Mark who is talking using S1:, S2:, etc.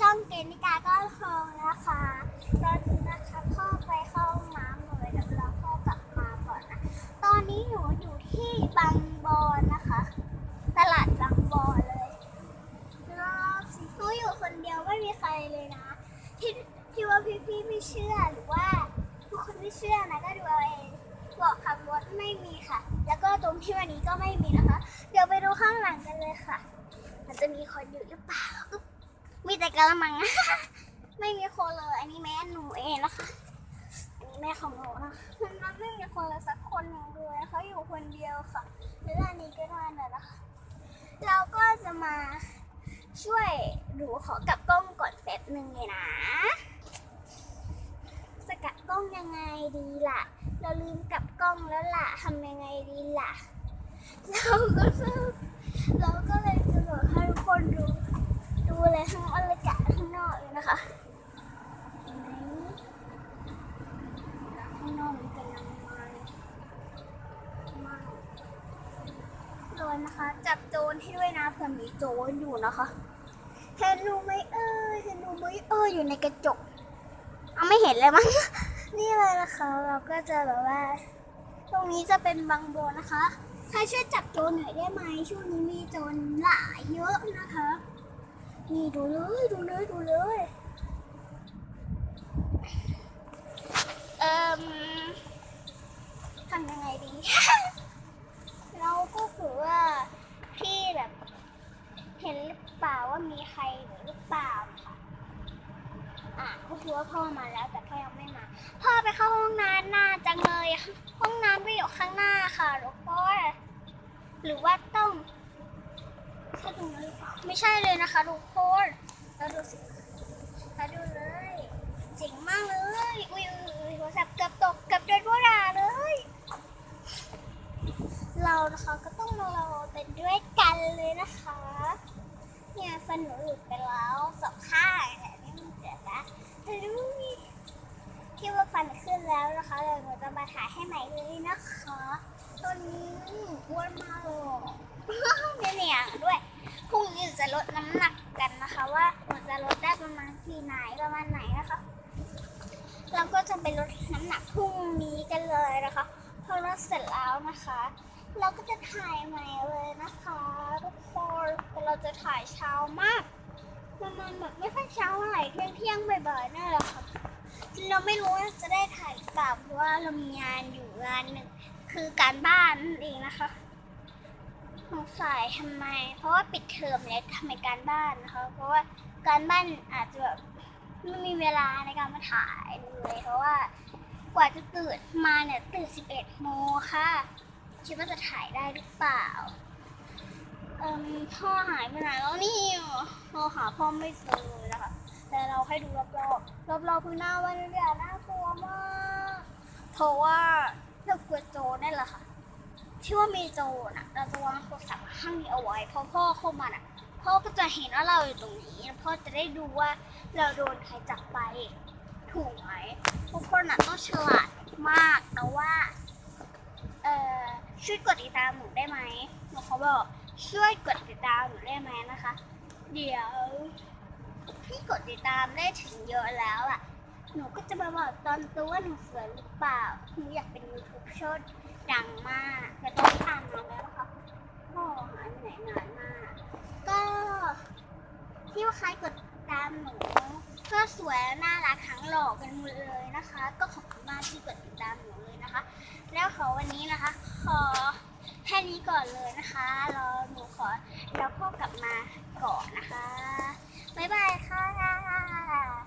S1: ช่องเกนิกาก็ทองนะคะตอนนี้นะคะพ่อไปเข้าห้องน้ำเลยแล้วรอพ่อกลับมาก่อนนะตอนนี้หนูอยู่ที่บางบอนนะคะ ตลาดบางบอนเลยรอบสิหนูอยู่คนเดียวไม่มีใครเลยนะที่ที่ว่าพี่ๆไม่เชื่อหรือว่าทุกคนไม่เชื่อนะก็ดูเอาเองบอกขับรถไม่มีค่ะ แล้วก็ตรงที่วันนี้ก็ไม่มีนะคะ เดี๋ยวไปดูข้างหลังกันเลยค่ะ มันจะมีคนอยู่หรือเปล่า มีแต่กระมัง ไม่มีคนเลย อันนี้แม่หนูเองนะคะ อันนี้แม่ของหนูนะมันไม่มีคนเลยสักคนหนึ่งเลยเขาอยู่คนเดียวค่ะแล้วอันนี้ก็นอนน่ะนะคะ เราก็จะมาช่วยดูขอกลับกล้องก่อนแป๊บหนึ่งเลยนะ สกัดกล้องยังไงดีล่ะ เราลืมกลับกล้องแล้วล่ะทำยังไงดีล่ะ เราก็จะเราก็เลยจะบอกให้ทุกคนดู ดูเลยทั้งบรรยากาศข้างนอกเลยนะคะเห็นไหมแล้วข้างนอกมันกำลังมามาโด นะคะ จับโจรให้ด้วยนะเผื่อมีโจรอยู่นะคะเห็นหนูไหมเอ้ยเห็นหนูไหมเอ้ยอยู่ในกระจกเอาไม่เห็นเลยมั้งนี่เลยนะคะ เราก็จะแบบว่า ตรงนี้จะเป็นบางโบนะคะใครช่วยจับโจรหน่อยได้ไหมช่วงนี้มีโจรหลายเยอะนะคะนี่ดูเลยดูเลยดูเลยเอ่มทำยังไงดี เราก็คือว่าพี่แบบ เห็นหรือเปล่าว่ามีใคร หรือเปล่าค่ะอะก็คือว่าพ่อมาแล้วแต่พ่อยังไม่มา พ่อไปเข้าห้องน้ำหน้าจังเลยห้องน้ำไปอยู่ข้างหน้าค่ะทุกคนหรือว่าต้องใช่ตรงนั้นหรือเปล่าไม่ใช่เลยนะคะทุกคนเราดูสิเราดูเลยเจ๋งมากเลยอุ้ยอุ้ยโทรศัพท์เกือบตกเกือบโดนพวกด่าเลย เรานะคะก็ต้องมารอเป็นด้วยกันเลยนะคะ เนี่ยฟันหนูหลุดไปแล้วสองข้างแต่นี่มันเจ็บนะแต่ดูนี่ที่ว่าฟันขึ้นแล้วนะคะเดี๋ยวหนูจะมาถ่ายให้ใหม่เลยนะคะตอนนี้อ้วนมากเลยเนี่ยเนี่ยด้วยพรุ่งนี้จะลดน้ำหนักกันนะคะ ว่าหนูจะลดได้ประมาณกี่ไหนประมาณไหนนะคะเราก็จะไปลดน้ำหนักพรุ่งนี้กันเลยนะคะพอลดเสร็จแล้วนะคะ เราก็จะถ่ายใหม่เลยนะคะ จะถ่ายเช้ามากประมาณแบบไม่ค่อยเช้าเท่าไหร่เที่ยงเที่ยงบ่อยๆนั่นแหละค่ะเราไม่รู้ว่าจะได้ถ่ายหรือเปล่าเพราะว่าเรามีงานอยู่งานหนึ่งคือการบ้านนั่นเองนะคะสงสัยทำไม เพราะว่าปิดเทอมแล้วทำไมการบ้านนะคะ เพราะว่าการบ้านอาจจะแบบไม่มีเวลาในการมาถ่ายเลยเพราะว่ากว่าจะตื่นมาเนี่ยตื่น11โมงค่ะ คิดว่าจะถ่ายได้หรือเปล่า เอ่มพ่อหายไปไหนแล้วนี่เราหาพ่อไม่เจอเลยนะคะ แต่เราให้ดูรอบๆรอบๆคือหน้าวันเดียน่ากลัวมากเพราะว่าเรากลัวโจรนั่นแหละค่ะที่ว่ามีโจรน่ะ เราจะวางโทรศัพท์ข้างนี้เอาไว้พอพ่อเข้ามาน่ะพ่อก็จะเห็นว่าเราอยู่ตรงนี้พ่อจะได้ดูว่าเราโดนใครจับไป ถูกไหมทุกคนน่ะต้องฉลาดมากแต่ว่า เอ่อช่วยกดติดตามหนูได้ไหมหนูเขาบอก ช่วยกดติดตามหนูได้ไหมนะคะ เดี๋ยวพี่กดติดตามได้ถึงเยอะแล้วอะ หนูก็จะมาบอกตอนตัวว่าหนูสวยหรือเปล่า หนูอยากเป็นยูทูบโชดดังมากแต่ตอนนี้อ่านมาแล้วนะคะพ่อหายไหนนานมาก ก็ที่ว่าใครกดติดตามหนูก็สวยน่ารักทั้งหล่อกันหมดเลยนะคะ ก็ขอบคุณมากที่กดติดตามหนูเลยนะคะ แล้วขอวันนี้นะคะ ขอ แค่นี้ก่อนเลยนะคะรอหนูขอแล้วพ่อกลับมาก่อนนะคะ บ๊ายบายค่ะ